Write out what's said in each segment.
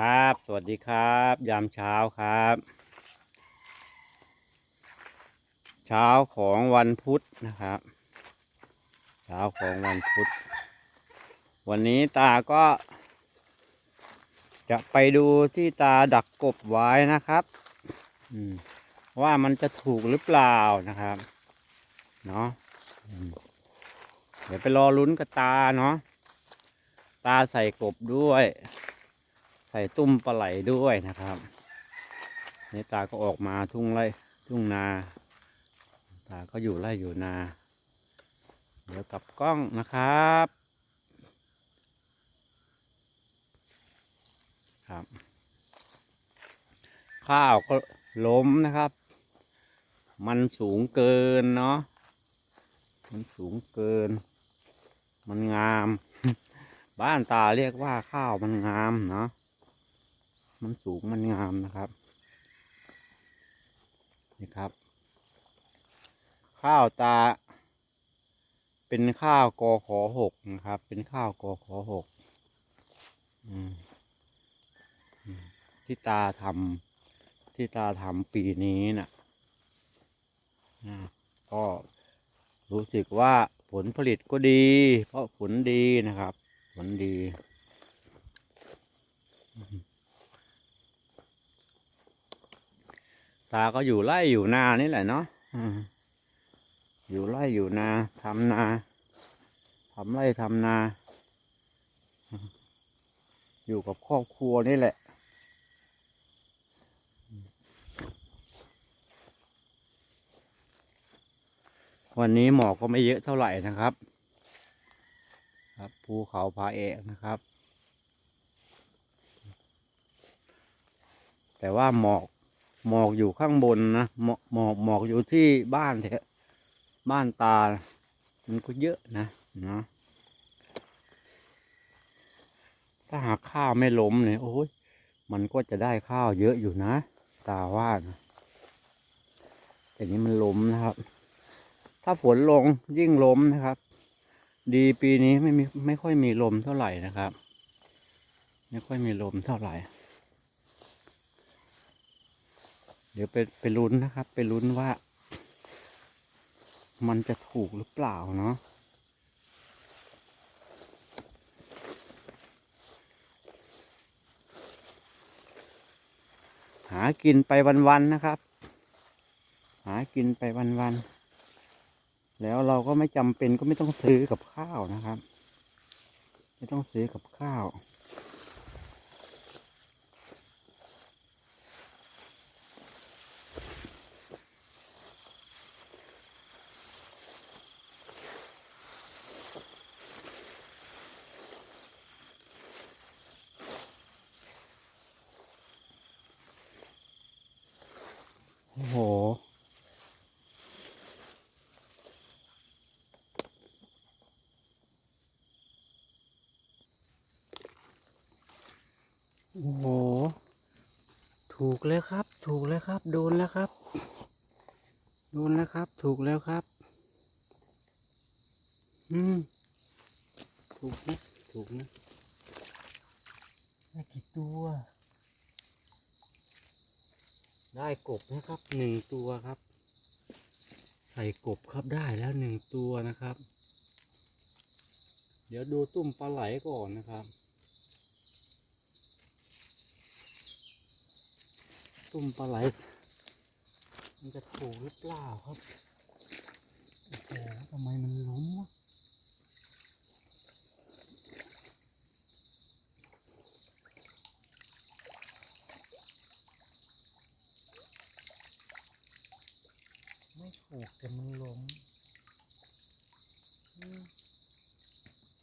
ครับ สวัสดีครับ ยามเช้าครับ เช้าของวันพุธนะครับ เช้าของวันพุธ วันนี้ตาก็ จะไปดูที่ตาดักกบไว้นะครับว่ามันจะถูกหรือเปล่านะครับเนาะเดี๋ยวไปรอลุ้นกับตาเนาะตาใส่กบด้วย ส่ตุ้มปลาไหลด้วยนะครับนี่ตาก็ออกมาทุ่งไร่ทุ่งนา ตาก็อยู่ไร่อยู่นา เดี๋ยวกลับกล้องนะครับครับ ข้าวก็ล้มนะครับ มันสูงเกินเนาะมันสูงเกิน มันงาม บ้านตาเรียกว่าข้าวมันงามเนาะ มันสูงมันงามนะครับ นี่ครับ ข้าวตา เป็นข้าวกอขอหกนะครับ เป็นข้าวกอขอหกที่ตาทำที่ตาทำปีนี้น่ะนะก็รู้สึกว่าผลผลิตก็ดี เพราะผลดีนะครับ ผลดี ตาก็อยู่ไร่อยู่นานี่แหละเนาะอืมอยู่ไร่อยู่นาทำนาทำไร่ทำนา อยู่กับครอบครัวนี่แหละ วันนี้หมอกก็ไม่เยอะเท่าไหร่นะครับ ครับภูเขาผาเอกนะครับ แต่ว่าหมอก หมอกอยู่ข้างบนนะหมอกหมอกหมอกอยู่ที่บ้านแถวบ้านตา มันก็เยอะนะนะถ้าหากข้าวไม่ล้มเนี่ยโอ้ยมันก็จะได้ข้าวเยอะอยู่นะ ตาว่านะแต่นี้มันล้มนะครับ ถ้าฝนลงยิ่งล้มนะครับ ดีปีนี้ไม่มีไม่ค่อยมีลมเท่าไหร่นะครับ ไม่ค่อยมีลมเท่าไหร่ เดี๋ยวไปไปลุ้นนะครับ ไปลุ้นว่า มันจะถูกหรือเปล่าเนาะหากินไปวันๆนะครับ หากินไปวันๆแล้วเราก็ไม่จำเป็นก็ไม่ต้องซื้อกับข้าวนะครับ ไม่ต้องซื้อกับข้าว ถูกเลยครับ ถูกเลยครับ โดนแล้วครับ โดนแล้วครับ ถูกแล้วครับ อืม ถูกนะถูกนะได้กี่ตัว ได้กบนะครับหนึ่งตัวครับ ใส่กบครับได้แล้วหนึ่งตัวนะครับ เดี๋ยวดูตุ้มปลาไหลก่อนนะครับ ตุ้มปลาไหล มันจะถูกหรือเปล่าครับ โอ้โหทำไมมันล้มวะไม่ถูกแต่มันล้ม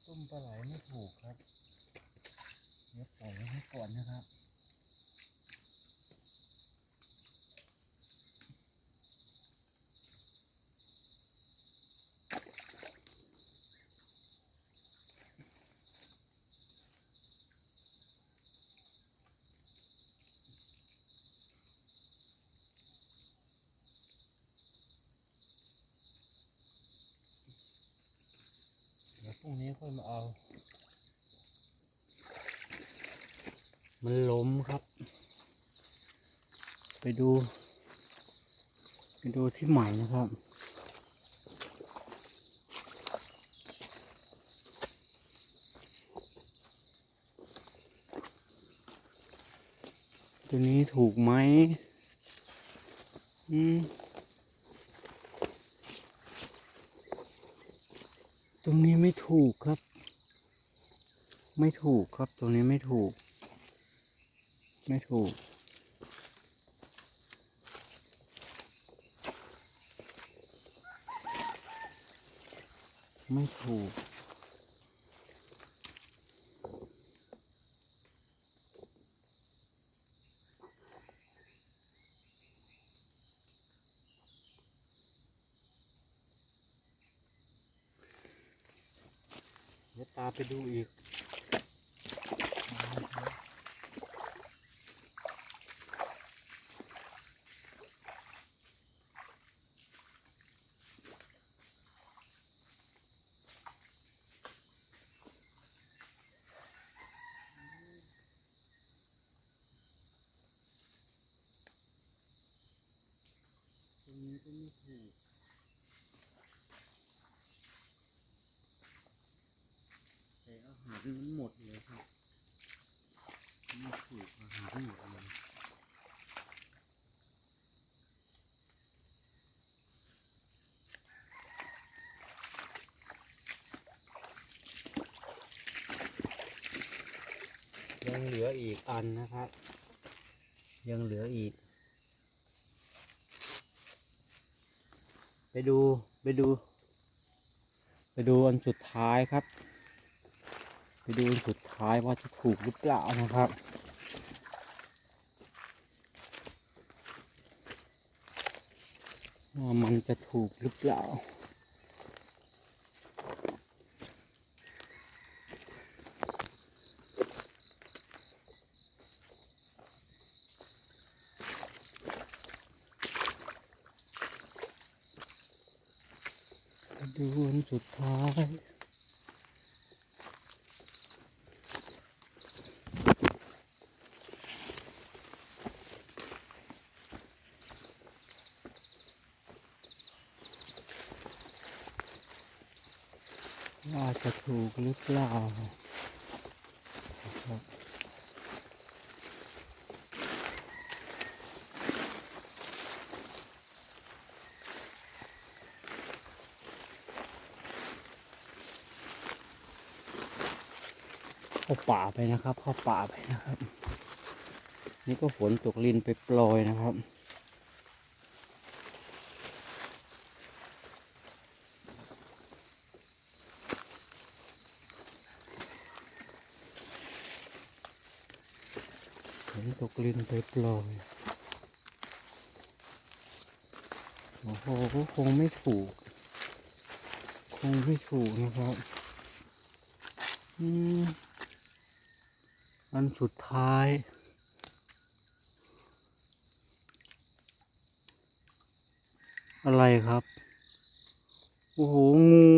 ตุ้มปลาไหลไม่ถูกครับ เดี๋ยวปล่อยไว้ให้ก่อนนะครับ พรุ่งนี้ค่อยมาเอา มันล้มครับ ไปดู ไปดูที่ใหม่นะครับตัวนี้ถูกไหม อืม ตรงนี้ไม่ ถูกครับ ไม่ถูกครับตรงนี้ไม่ถูก ไม่ถูก ไม่ถูก เดี๋ยวตาไปดูอีก ตรงนี้ก็ไม่ถูก แต่อาหารมันหมดเลยครับไม่ถูกอาหารหมดเลยยังเหลืออีกอันนะครับ ยังเหลืออีก ไปดูไปดู ไปดูอันสุดท้ายครับ ดูอันสุดท้ายว่าจะถูกหรือเปล่านะครับ ว่ามันจะถูกหรือเปล่าดูอันสุดท้าย ว่าจะถูกหรือเปล่าครับเข้าป่าไปนะครับ เข้าป่าไปนะครับ นี่ก็ฝนตกลินไปโปรยนะครับ ฝนตกลินไปโปรยโอ้โหคงไม่ถูก คงไม่ถูกนะครับอืมอันสุดท้าย อะไรครับ โอ้โห งู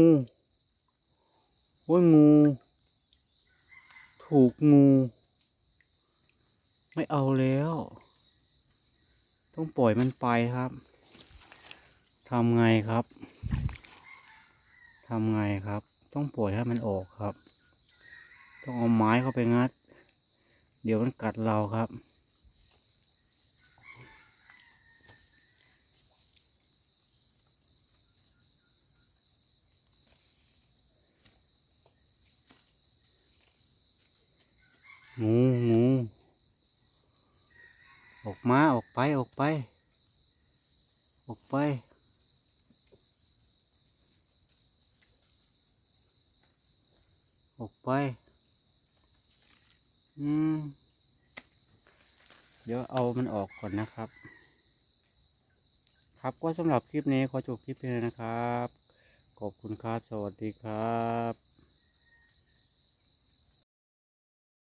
โอ้ยงู ถูกงู ไม่เอาแล้ว ต้องปล่อยมันไปครับทำไงครับทำไงครับ ต้องปล่อยให้มันออกครับ ต้องเอาไม้เข้าไปงัด เดี๋ยวมันกัดเราครับงู มาออกไปออกไป ออกไป ออกไป อืม เดี๋ยวเอามันออกก่อนนะครับ ครับก็สำหรับคลิปนี้ขอจบคลิปนี้นะครับ ขอบคุณครับ สวัสดีครับ